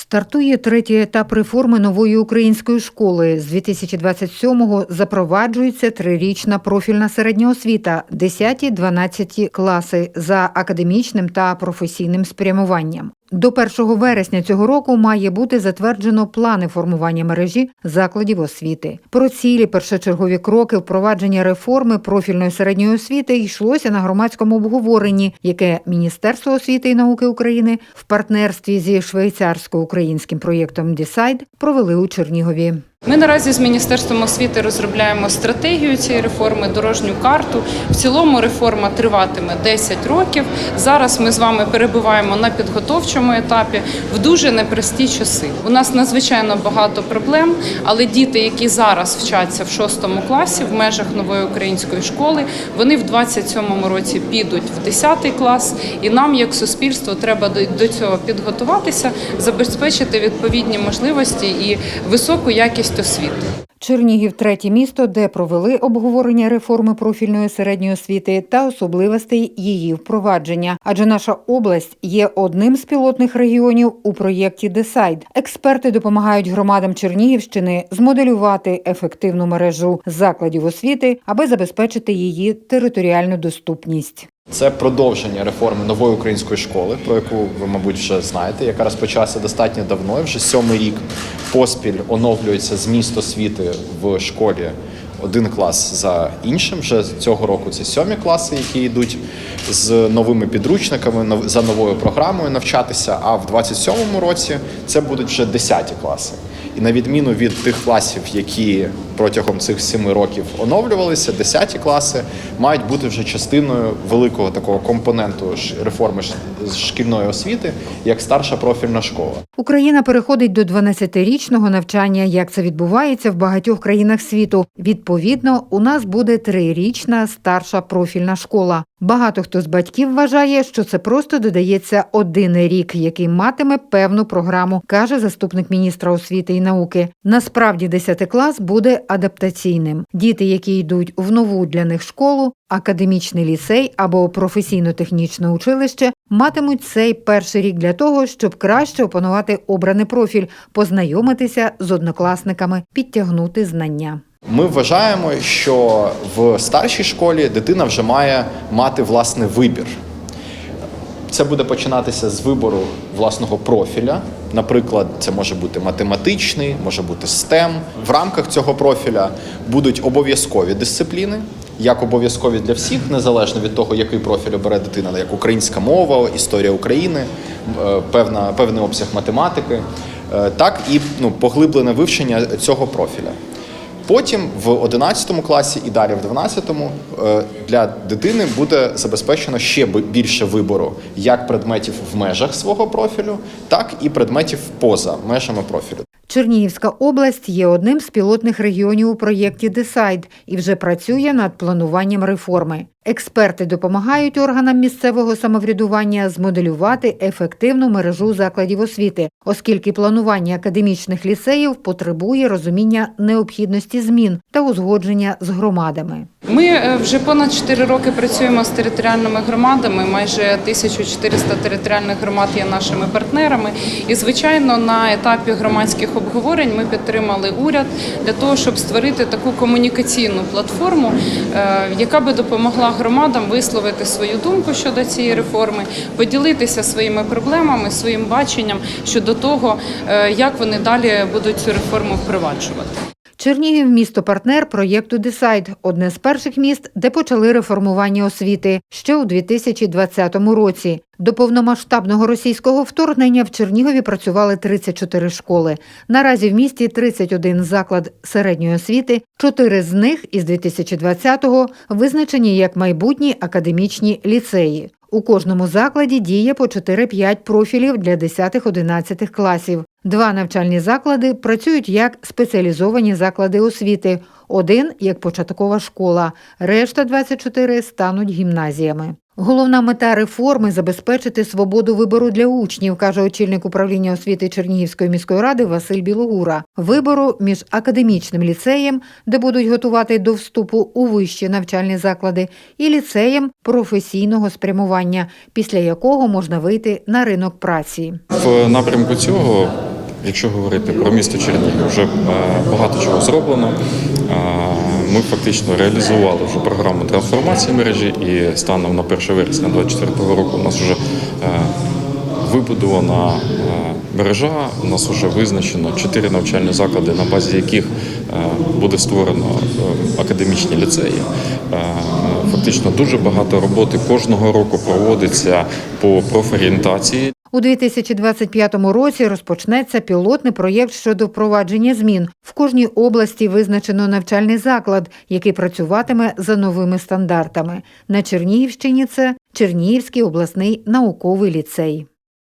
Стартує третій етап реформи нової української школи. З 2027-го запроваджується трирічна профільна середня освіта, 10-12 класи за академічним та професійним спрямуванням. До 1 вересня цього року має бути затверджено плани формування мережі закладів освіти. Про цілі першочергові кроки впровадження реформи профільної середньої освіти йшлося на громадському обговоренні, яке Міністерство освіти і науки України в партнерстві зі швейцарсько-українським проєктом Дісайд провели у Чернігові. Ми наразі з міністерством освіти розробляємо стратегію цієї реформи, дорожню карту. В цілому реформа триватиме 10 років. Зараз ми з вами перебуваємо на підготовчому етапі в дуже непрості часи. У нас надзвичайно багато проблем, але діти, які зараз вчаться в 6 класі в межах нової української школи, вони в 27-му році підуть в 10 клас, і нам, як суспільство, треба до цього підготуватися, забезпечити відповідні можливості і високу якість освіти. Чернігів третє місто, де провели обговорення реформи профільної середньої освіти та особливостей її впровадження. Адже наша область є одним з пілотних регіонів у проєкті Десайд. Експерти допомагають громадам Чернігівщини змоделювати ефективну мережу закладів освіти, аби забезпечити її територіальну доступність. Це продовження реформи нової української школи, про яку ви, мабуть, вже знаєте, яка розпочалася достатньо давно. Вже сьомий рік поспіль оновлюється зміст освіти в школі один клас за іншим. Вже цього року це сьомі класи, які йдуть з новими підручниками за новою програмою навчатися. А в 27-му році це будуть вже десяті класи. І на відміну від тих класів, які протягом цих семи років оновлювалися, 10 класи мають бути вже частиною великого такого компоненту реформи шкільної освіти, як старша профільна школа. Україна переходить до 12-річного навчання, як це відбувається в багатьох країнах світу. Відповідно, у нас буде трирічна старша профільна школа. Багато хто з батьків вважає, що це просто додається один рік, який матиме певну програму, каже заступник міністра освіти і науки. Насправді 10 клас буде адаптаційним. Діти, які йдуть в нову для них школу, академічний ліцей або професійно-технічне училище, матимуть цей перший рік для того, щоб краще опанувати обраний профіль, познайомитися з однокласниками, підтягнути знання. Ми вважаємо, що в старшій школі дитина вже має мати власний вибір. Це буде починатися з вибору власного профіля. Наприклад, це може бути математичний, може бути STEM. В рамках цього профіля будуть обов'язкові дисципліни, як обов'язкові для всіх, незалежно від того, який профіль обере дитина, як українська мова, історія України, е, певна, певний обсяг математики, е, так і ну, поглиблене вивчення цього профіля. Потім в 11 класі і далі в 12-му е, для дитини буде забезпечено ще більше вибору як предметів в межах свого профілю, так і предметів поза межами профілю. Чернігівська область є одним з пілотних регіонів у проєкті Десайд і вже працює над плануванням реформи. Експерти допомагають органам місцевого самоврядування змоделювати ефективну мережу закладів освіти, оскільки планування академічних ліцеїв потребує розуміння необхідності змін та узгодження з громадами. Ми е, вже понад 4 роки працюємо з територіальними громадами. Майже 1400 територіальних громад є нашими партнерами. І, звичайно, на етапі громадських обговорень ми підтримали уряд для того, щоб створити таку комунікаційну платформу, е, яка би допомогла громадам висловити свою думку щодо цієї реформи, поділитися своїми проблемами, своїм баченням щодо того, е, як вони далі будуть цю реформу впроваджувати. Чернігів місто партнер проєкту Десайд одне з перших міст, де почали реформування освіти ще у 2020 році. До повномасштабного російського вторгнення в Чернігові працювали 34 школи. Наразі в місті 31 заклад середньої освіти. Чотири з них із 2020-го визначені як майбутні академічні ліцеї. У кожному закладі діє по 4-5 профілів для 10-11 класів. Два навчальні заклади працюють як спеціалізовані заклади освіти, один як початкова школа, решта 24 стануть гімназіями. Головна мета реформи забезпечити свободу вибору для учнів, каже очільник управління освіти Чернігівської міської ради Василь Білогура. Вибору між академічним ліцеєм, де будуть готувати до вступу у вищі навчальні заклади, і ліцеєм професійного спрямування, після якого можна вийти на ринок праці. В напрямку цього якщо говорити про місто Чернігів, вже е, багато чого зроблено. Е, Ми фактично реалізували вже програму трансформації мережі, і станом на 1 вересня 2024 року у нас вже е, вибудована мережа. У нас вже визначено чотири навчальні заклади, на базі яких буде створено академічні ліцеї. Фактично дуже багато роботи кожного року проводиться по профорієнтації. У 2025 році розпочнеться пілотний проєкт щодо впровадження змін. В кожній області визначено навчальний заклад, який працюватиме за новими стандартами. На Чернігівщині це Чернігівський обласний науковий ліцей.